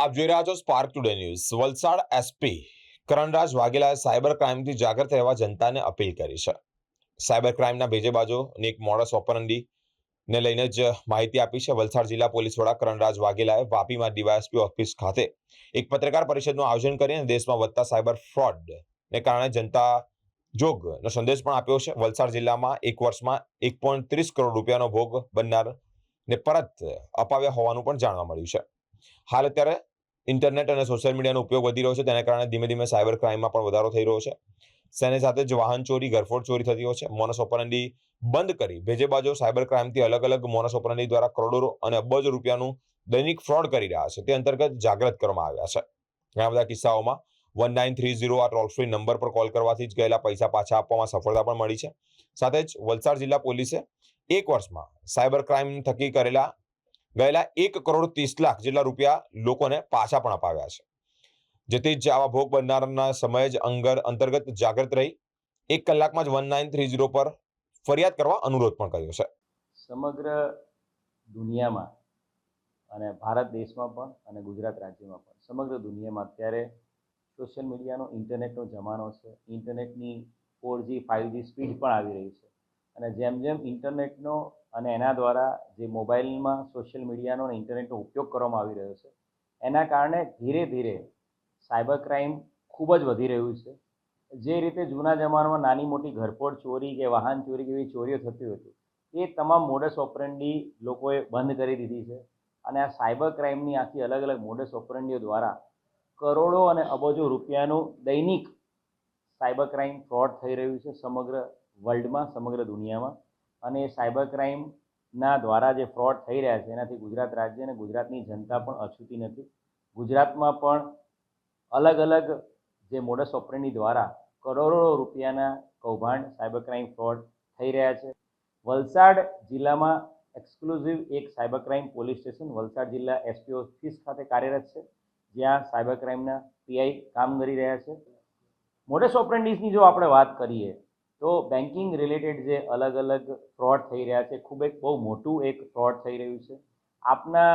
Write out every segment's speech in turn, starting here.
આપ જોઈ રહ્યા છો Spark Today News Valsad SP Karanraj વાઘેલાએ cyber ક્રાઇમથી જાગૃત રહેવા જનતાને અપીલ કરી છે. સાયબર ક્રાઇમના બીજે બાજુની એક મોડસ ઓપરંડી ને લઈને જ માહિતી આપી છે વલસાડ જિલ્લા પોલીસ વડા કરણરાજ વાઘેલાએ વાપીમાં ડીવાયએસપી ઓફિસ ખાતે એક પત્રકાર પરિષદનું આયોજન કરીને દેશમાં વધતા સાયબર ફ્રોડ ને કારણે જનતા જોગનો સંદેશ પણ આપ્યો છે. વલસાડ જિલ્લામાં એક વર્ષમાં એક પોઈન્ટ ત્રીસ કરોડ રૂપિયાનો ભોગ બનનાર ને પરત અપાવ્યા હોવાનું પણ જાણવા મળ્યું છે. હાલ અત્યારે ઇન્ટરનેટ અને સોશિયલ મીડિયાનો ઉપયોગ વધી રહ્યો છે. તેના કારણે ધીમે ધીમે સાયબર ક્રાઇમમાં પણ વધારો થઈ રહ્યો છે. તેની સાથે જ વાહન ચોરી, ઘરફોડ ચોરી થતી હોય છે. મોનસ ઓપરંડી બંધ કરી. ભેજે બાજુ સાયબર ક્રાઇમથી અલગ અલગ મોનસ ઓપરંડી દ્વારા કરોડો અને અબજ રૂપિયાનું દૈનિક ફ્રોડ કરી રહ્યા છે. તે અંતર્ગત જાગૃત કરવામાં આવ્યા છે. ઘણા બધા કિસ્સાઓમાં વન નાઇન થ્રી ઝીરો આ ટોલ ફ્રી નંબર પર કોલ કરવાથી જ ગયેલા પૈસા પાછા આપવામાં સફળતા પણ મળી છે. સાથે જ વલસાડ જિલ્લા પોલીસે એક વર્ષમાં સાયબર ક્રાઇમ થકી કરેલા ગયેલા એક કરોડ ત્રીસ લાખ જેટલા રૂપિયા લોકોને પાછા પણ અપાવ્યા છે. જેથી જ આવા ભોગ બનનારના સમયે જ અંગર અંતર્ગત જાગૃત રહી એક કલાકમાં જ વન નાઇન થ્રી ઝીરો પર ફરિયાદ કરવા અનુરોધ પણ કર્યો છે. સમગ્ર દુનિયામાં અને ભારત દેશમાં પણ અને ગુજરાત રાજ્યમાં પણ સમગ્ર દુનિયામાં અત્યારે સોશિયલ મીડિયાનો ઇન્ટરનેટનો જમાનો છે. ઇન્ટરનેટની four G five G speed પણ આવી રહી છે. અને જેમ જેમ ઇન્ટરનેટનો અને એના દ્વારા જે મોબાઈલમાં, સોશિયલ મીડિયાનો અને ઇન્ટરનેટનો ઉપયોગ કરવામાં આવી રહ્યો છે, એના કારણે ધીરે ધીરે સાયબર ક્રાઇમ ખૂબ જ વધી રહ્યું છે. જે રીતે જૂના જમાનામાં નાની મોટી ઘરફોડ ચોરી કે વાહન ચોરી કે એવી ચોરીઓ થતી હતી, એ તમામ મોડસ ઓપરેન્ડી લોકોએ બંધ કરી દીધી છે. અને આ સાયબર ક્રાઇમની આખી અલગ અલગ મોડસ ઓપરેન્ડીઓ દ્વારા કરોડો અને અબજો રૂપિયાનું દૈનિક સાયબર ક્રાઇમ ફ્રોડ થઈ રહ્યું છે સમગ્ર વર્લ્ડમાં, સમગ્ર દુનિયામાં. અને સાયબર ક્રાઇમના દ્વારા જે ફ્રોડ થઈ રહ્યા છે, એનાથી ગુજરાત રાજ્ય અને ગુજરાતની જનતા પણ અછૂતી નથી. ગુજરાતમાં પણ અલગ અલગ જે મોડસ ઓપરેન્ડી દ્વારા કરોડો રૂપિયાના કૌભાંડ, સાયબર ક્રાઇમ ફ્રોડ થઈ રહ્યા છે. વલસાડ જિલ્લામાં એક્સક્લુઝિવ એક cyber crime police station, Valsad જિલ્લા એસપી ઓફિસ ખાતે કાર્યરત છે. જ્યાં સાયબર ક્રાઇમના પીઆઈ કામ કરી રહ્યા છે. મોડસ ઓપરેન્ડીસની જો આપણે વાત કરીએ તો બેન્કિંગ રિલેટેડ જે અલગ અલગ ફ્રોડ થઈ રહ્યા છે, ખૂબ એક બહુ મોટું એક ફ્રોડ થઈ રહ્યું છે. આપના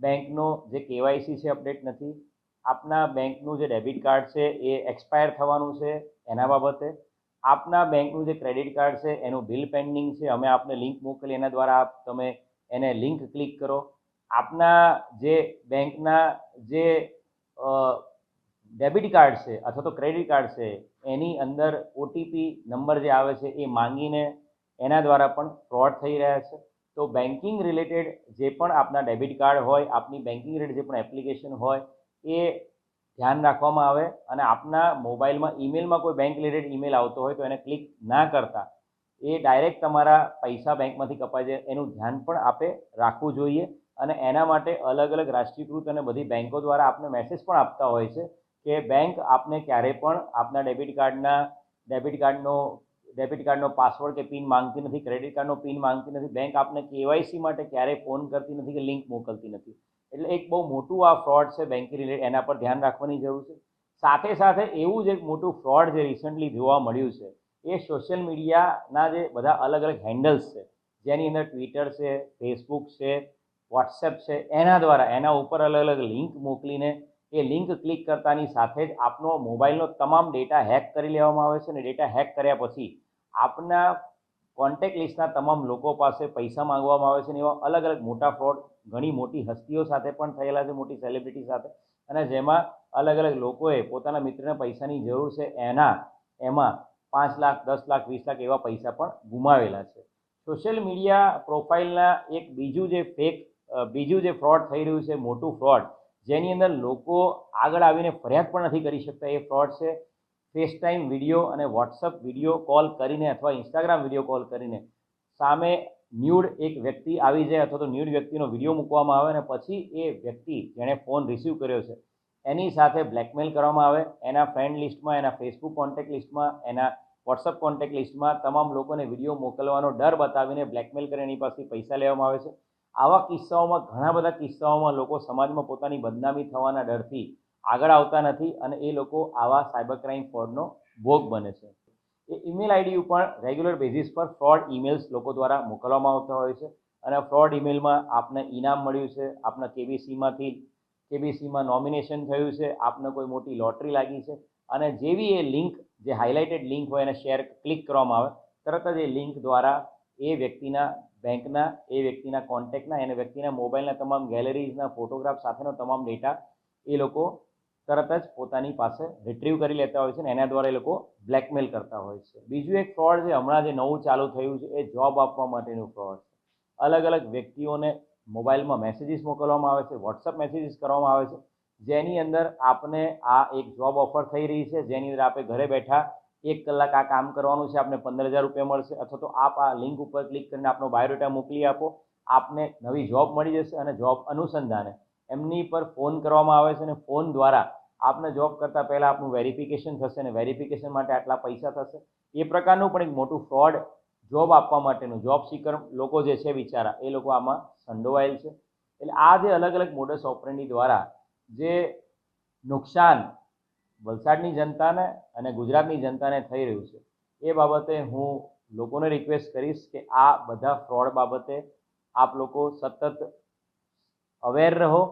બેંકનો જે કેવાયસી છે અપડેટ નથી, આપના બેંકનું જે ડેબિટ કાર્ડ છે એ એક્સપાયર થવાનું છે એના બાબતે, આપના બેંકનું જે ક્રેડિટ કાર્ડ છે એનું બિલ પેન્ડિંગ છે, અમે આપને લિંક મોકલી, એના દ્વારા આપ તમે એને લિંક ક્લિક કરો. આપના જે બેંકના જે ડેબિટ કાર્ડ છે અથવા તો ક્રેડિટ કાર્ડ છે એની અંદર ઓટીપી નંબર જે આવે છે એ માંગીને એના દ્વારા પણ ફ્રોડ થઈ રહ્યા છે. તો બેન્કિંગ રિલેટેડ જે પણ આપના ડેબિટ કાર્ડ હોય, આપની બેન્કિંગ રિલેટેડ જે પણ એપ્લિકેશન હોય, એ ધ્યાન રાખવામાં આવે અને આપના મોબાઈલમાં ઈમેલમાં કોઈ બેંક રિલેટેડ ઈમેલ આવતો હોય તો એને ક્લિક ના કરતા, એ ડાયરેક્ટ તમારા પૈસા બેંકમાંથી કપાઈ જાય, એનું ધ્યાન પણ આપે રાખવું જોઈએ અને એના માટે અલગ અલગ રાષ્ટ્રીયકૃત અને બધી બેંકો દ્વારા આપને મેસેજ પણ આપતા હોય છે કે બેંક આપને ક્યારે પણ આપના ડેબિટ કાર્ડના ડેબિટ કાર્ડનો ડેબિટ કાર્ડનો પાસવર્ડ કે પિન માંગતી નથી ક્રેડિટ કાર્ડનો પિન માંગતી નથી બેંક આપને કેવાયસી માટે ક્યારેય ફોન કરતી નથી કે લિંક મોકલતી નથી. એટલે એક બહુ મોટું આ ફ્રોડ છે બેંકિંગ રિલેટેડ એના પર ધ્યાન રાખવાની જરૂર છે. સાથે સાથે એવું જ એક મોટું ફ્રોડ જે રિસન્ટલી જોવા મળ્યું છે, એ સોશિયલ મીડિયાના જે બધા અલગ અલગ હેન્ડલ્સ છે, જેની અંદર ટ્વિટર છે ફેસબુક છે વોટ્સએપ છે, એના દ્વારા, એના ઉપર અલગ અલગ લિંક મોકલીને એ લિંક ક્લિક કરતાની સાથે જ આપનો મોબાઈલનો તમામ ડેટા હેક કરી લેવામાં આવે છે અને ડેટા હેક કર્યા પછી આપના કોન્ટેક્ટ લિસ્ટના તમામ લોકો પાસે પૈસા માંગવામાં આવે છે અને એવા અલગ અલગ મોટા ફ્રોડ, ઘણી મોટી હસ્તીઓ સાથે પણ થયેલા છે, મોટી સેલિબ્રિટી સાથે. અને જેમાં અલગ અલગ લોકોએ પોતાના મિત્રને પૈસાની જરૂર છે, એના એમાં પાંચ લાખ, દસ લાખ, વીસ લાખ એવા પૈસા પણ ગુમાવેલા છે. સોશિયલ મીડિયા પ્રોફાઇલના એક બીજું જે ફેક બીજું જે ફ્રોડ થઈ રહ્યું છે, મોટું ફ્રોડ જેની અંદર લોકો આગળ આવીને ફરિયાદ પણ નથી કરી શકતા. એ ફ્રોડ છે. ફેસ ટાઈમ વીડિયો અને વોટ્સઅપ વીડિયો કોલ કરીને અથવા ઇન્સ્ટાગ્રામ વીડિયો કોલ કરીને સામે ન્યૂડ એક વ્યક્તિ આવી જાય અથવા તો ન્યૂડ વ્યક્તિનો વીડિયો મૂકવામાં આવે અને પછી એ વ્યક્તિ જેણે ફોન રિસીવ કર્યો છે, એની સાથે બ્લેકમેલ કરવામાં આવે. એના ફ્રેન્ડ લિસ્ટમાં એના ફેસબુક કોન્ટેક્ટ લિસ્ટમાં એના વોટ્સઅપ કોન્ટેક્ટ લિસ્ટમાં તમામ લોકોને વીડિયો મોકલવાનો ડર બતાવીને બ્લેકમેલ કરીને એની પાસેથી પૈસા લેવામાં આવે છે. આવા કિસ્સાઓમાં, ઘણા બધા કિસ્સાઓમાં લોકો સમાજમાં પોતાની બદનામી થવાના ડરથી આગળ આવતા નથી અને એ લોકો આવા સાયબર ક્રાઇમ ફ્રોડનો ભોગ બને છે. એ ઈમેલ આઈડી ઉપર રેગ્યુલર બેઝિસ પર ફ્રોડ ઈમેલ્સ લોકો દ્વારા મોકલવામાં આવતા હોય છે અને ફ્રોડ ઈમેલમાં આપને ઇનામ મળ્યું છે, આપના કેબીસીમાંથી, કેબીસીમાં નોમિનેશન થયું છે, આપને કોઈ મોટી લોટરી લાગી છે અને જેવી એ લિંક, જે હાઇલાઇટેડ લિંક હોય એને શેર, ક્લિક કરવામાં આવે, તરત જ એ લિંક દ્વારા એ વ્યક્તિના બેંકના, એ વ્યક્તિના કોન્ટેક્ટના એને વ્યક્તિના મોબાઈલના તમામ ગેલેરીઝના ફોટોગ્રાફ સાથેનો તમામ ડેટા એ લોકો તરત જ પોતાની પાસે રિટ્રીવ કરી લેતા હોય છે ને એના દ્વારા એ લોકો બ્લેકમેલ કરતા હોય છે. બીજું એક ફ્રોડ છે, હમણાં જે નવું ચાલુ થયું છે, એ જોબ આપવા માટેનું ફ્રોડ છે. અલગ અલગ વ્યક્તિઓને મોબાઈલમાં મેસેજીસ મોકલવામાં આવે છે વોટ્સઅપ મેસેજીસ કરવામાં આવે છે, જેની અંદર આપને આ એક જોબ ઓફર થઈ રહી છે, જેની અંદર આપણે ઘરે બેઠા એક કલાક આ કામ કરવાનું છે, આપને પંદર હજાર રૂપિયા મળશે. અથવા તો આપ આ લિંક ઉપર ક્લિક કરીને આપનો બાયોડેટા મોકલી આપો. આપને નવી જોબ મળી જશે અને જોબ અનુસંધાને. એમની પર ફોન કરવામાં આવે છે અને ફોન દ્વારા આપને જોબ કરતાં પહેલાં આપનું વેરિફિકેશન થશે અને વેરિફિકેશન માટે આટલા પૈસા થશે. એ પ્રકારનું પણ એક મોટું ફ્રોડ જોબ આપવા માટેનું જોબ સીકર લોકો જે છે બિચારા, એ લોકો આમાં સંડોવાયેલ છે. એટલે આ જે અલગ અલગ મોડસ ઓપરેન્ડી દ્વારા જે નુકસાન વલસાડની જનતાને અને ગુજરાતની જનતાને થઈ રહ્યું છે. એ બાબતે હું લોકોને રિક્વેસ્ટ કરીશ કે આ બધા ફ્રોડ બાબતે આપ લોકો સતત અવેર રહો.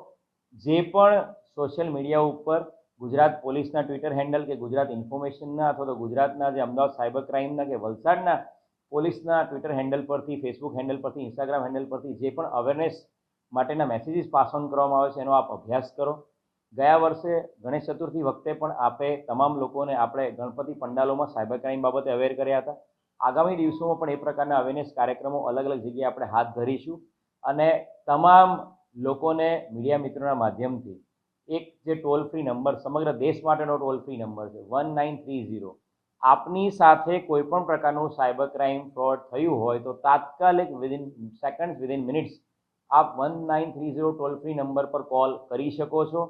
જે પણ સોશિયલ મીડિયા ઉપર ગુજરાત પોલીસના ટ્વિટર હેન્ડલ કે ગુજરાત ઇન્ફોર્મેશનના અથવા તો ગુજરાતના જે અમદાવાદ સાયબર ક્રાઇમના કે વલસાડના પોલીસના ટ્વિટર હેન્ડલ પરથી ફેસબુક હેન્ડલ પરથી ઇન્સ્ટાગ્રામ હેન્ડલ પરથી જે પણ અવેરનેસ માટેના મેસેજીસ પાસ ઓન કરવામાં આવે છે, એનો આપ અભ્યાસ કરો. ગયા વર્ષે ગણેશ ચતુર્થી વખતે પણ આપે તમામ લોકોને આપણે ગણપતિ પંડાલોમાં સાયબર ક્રાઇમ બાબતે અવેર કર્યા હતા. આગામી દિવસોમાં પણ એ પ્રકારના અવેરનેસ કાર્યક્રમો અલગ અલગ જગ્યાએ આપણે હાથ ધરીશું. અને તમામ લોકોને મીડિયા મિત્રોના માધ્યમથી એક જે ટોલ ફ્રી નંબર સમગ્ર દેશ માટેનો ટોલ ફ્રી નંબર છે વન નાઇન થ્રી ઝીરો આપની સાથે કોઈ પણ પ્રકારનું સાયબર ક્રાઇમ ફ્રોડ થયું હોય તો તાત્કાલિક વિધિન સેકન્ડ વિધિન મિનિટ્સ આપ one nine three zero toll free number પર કોલ કરી શકો છો.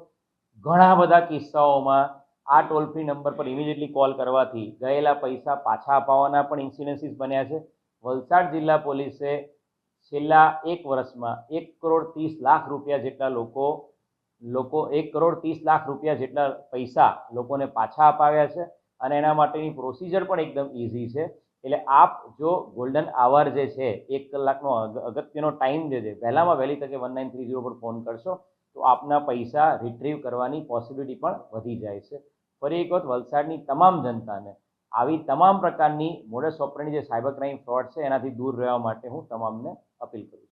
ઘણા બધા કિસ્સાઓમાં આ ટોલ ફ્રી નંબર પર ઇમિડિયેટલી કોલ કરવાથી ગયેલા પૈસા પાછા અપાવવાના પણ ઇન્સિડન્સીસ બન્યા છે. વલસાડ જિલ્લા પોલીસે છેલ્લા એક વર્ષમાં એક કરોડ ત્રીસ લાખ રૂપિયા જેટલા લોકો લોકો એક કરોડ ત્રીસ લાખ રૂપિયા જેટલા પૈસા લોકોને પાછા અપાવ્યા છે અને એના માટેની પ્રોસિજર પણ એકદમ ઇઝી છે. એટલે આપ જો ગોલ્ડન આવર જે છે, એક કલાકનો અગ- અગત્યનો ટાઈમ જે છે વહેલામાં વહેલી તકે વન નાઇન થ્રી ઝીરો પર ફોન કરશો. તો આપના પૈસા રિટ્રીવ કરવાની પોસિબિલિટી પણ વધી જાય છે. ફરી એક વખત વલસાડની તમામ જનતાને આવી તમામ પ્રકારની મોડસ ઓપરેની જે સાયબર ક્રાઇમ ફ્રોડ છે એનાથી દૂર રહેવા માટે હું તમામને અપીલ કરું